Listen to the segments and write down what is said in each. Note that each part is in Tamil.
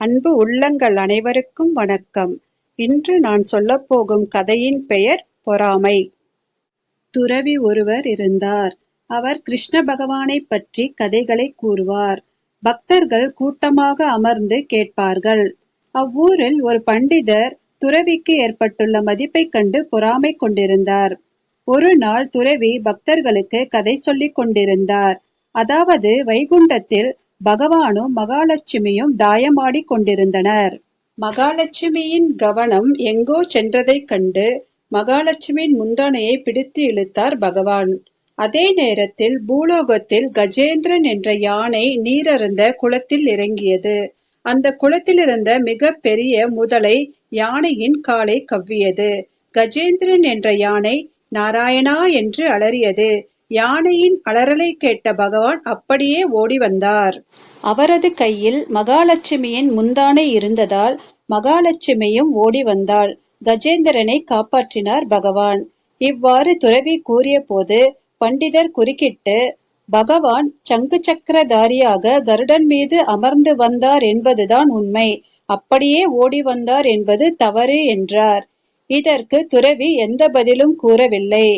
அன்பு உள்ளங்கள் அனைவருக்கும் வணக்கம். இன்று நான் சொல்லப்போகும் கதையின் பெயர் பொறாமை. துறவி ஒருவர் இருந்தார். அவர் கிருஷ்ண பகவானைப் பற்றி கதைகளை கூறுவார். பக்தர்கள் கூட்டமாக அமர்ந்து கேட்பார்கள். அவ்வூரில் ஒரு பண்டிதர் துறவிக்கு ஏற்பட்டுள்ள மதிப்பைக் கண்டு பொறாமை கொண்டிருந்தார். ஒரு நாள் துறவி பக்தர்களுக்கு கதை சொல்லிக் கொண்டிருந்தார். அதாவது வைகுண்டத்தில் பகவானும் மகாலட்சுமியும் தாயமாடிக் கொண்டிருந்தனர். மகாலட்சுமியின் கவனம் எங்கோ சென்றதைக் கண்டு மகாலட்சுமியின் முந்தானையை பிடித்து இழுத்தார் பகவான். அதே நேரத்தில் பூலோகத்தில் கஜேந்திரன் என்ற யானை நீரருந்த குளத்தில் இறங்கியது. அந்த குளத்திலிருந்த மிக பெரிய முதலை யானையின் காலை கவ்வியது. கஜேந்திரன் என்ற யானை நாராயணா என்று அலறியது. யானையின் அலறலை கேட்ட பகவான் அப்படியே ஓடி வந்தார். அவரது கையில் மகாலட்சுமியின் முந்தானை இருந்ததால் மகாலட்சுமியும் ஓடி வந்தாள். கஜேந்திரனை காப்பாற்றினார் பகவான். இவ்வாறு துறவி கூறிய போது பண்டிதர் குறுக்கிட்டு பகவான் சங்கு சக்கரதாரியாக கருடன் மீது அமர்ந்து வந்தார் என்பதுதான் உண்மை. அப்படியே ஓடி வந்தார் என்பது தவறு என்றார். இதற்கு துறவி எந்த பதிலும் கூறவில்லை.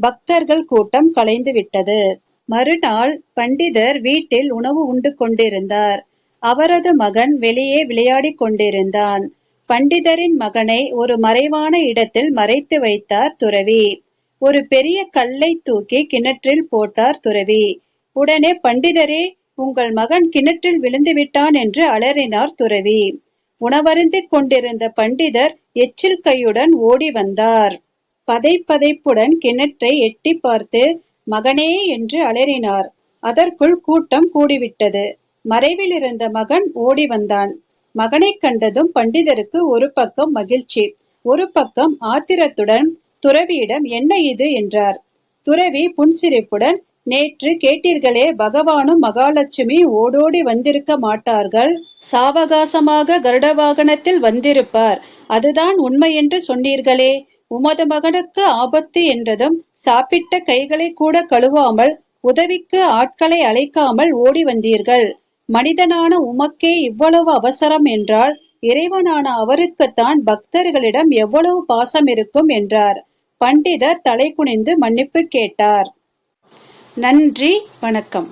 பக்தர்கள் கூட்டம் கலைந்து விட்டது. மறுநாள் பண்டிதர் வீட்டில் உணவு உண்டு கொண்டிருந்தார். அவரது மகன் வெளியே விளையாடிக் கொண்டிருந்தான். பண்டிதரின் மகனை ஒரு மறைவான இடத்தில் மறைத்து வைத்தார் துறவி. ஒரு பெரிய கல்லை தூக்கி கிணற்றில் போட்டார் துறவி. உடனே பண்டிதரே உங்கள் மகன் கிணற்றில் விழுந்து விட்டான் என்று அலறினார் துறவி. உணவருந்திக் கொண்டிருந்த பண்டிதர் எச்சில் கையுடன் ஓடி வந்தார். பதை பதைப்புடன் கிணற்றை எட்டி பார்த்து மகனே என்று அலறினார். அதற்குள் கூட்டம் கூடிவிட்டது. மறைவில் இருந்த மகன் ஓடி வந்தான். மகனைக் கண்டதும் பண்டிதருக்கு ஒரு பக்கம் மகிழ்ச்சி ஒரு பக்கம் ஆத்திரத்துடன் துறவியிடம் என்ன இது? என்றார். துறவி புன்சிரிப்புடன் நேற்று கேட்டீர்களே பகவானும் மகாலட்சுமி ஓடோடி வந்திருக்க மாட்டார்கள். சாவகாசமாக கருட வாகனத்தில் வந்திருப்பார். அதுதான் உண்மை என்று சொன்னீர்களே. உமது மகனுக்கு ஆபத்து என்றதும் சாப்பிட்ட கைகளை கூட கழுவாமல் உதவிக்கு ஆட்களை அழைக்காமல் ஓடி வந்தீர்கள். மனிதனான உமக்கே இவ்வளவு அவசரம் என்றால் இறைவனான அவருக்குத்தான் பக்தர்களிடம் எவ்வளவு பாசம் இருக்கும் என்றார். பண்டிதர் தலை குனிந்து மன்னிப்பு கேட்டார். நன்றி வணக்கம்.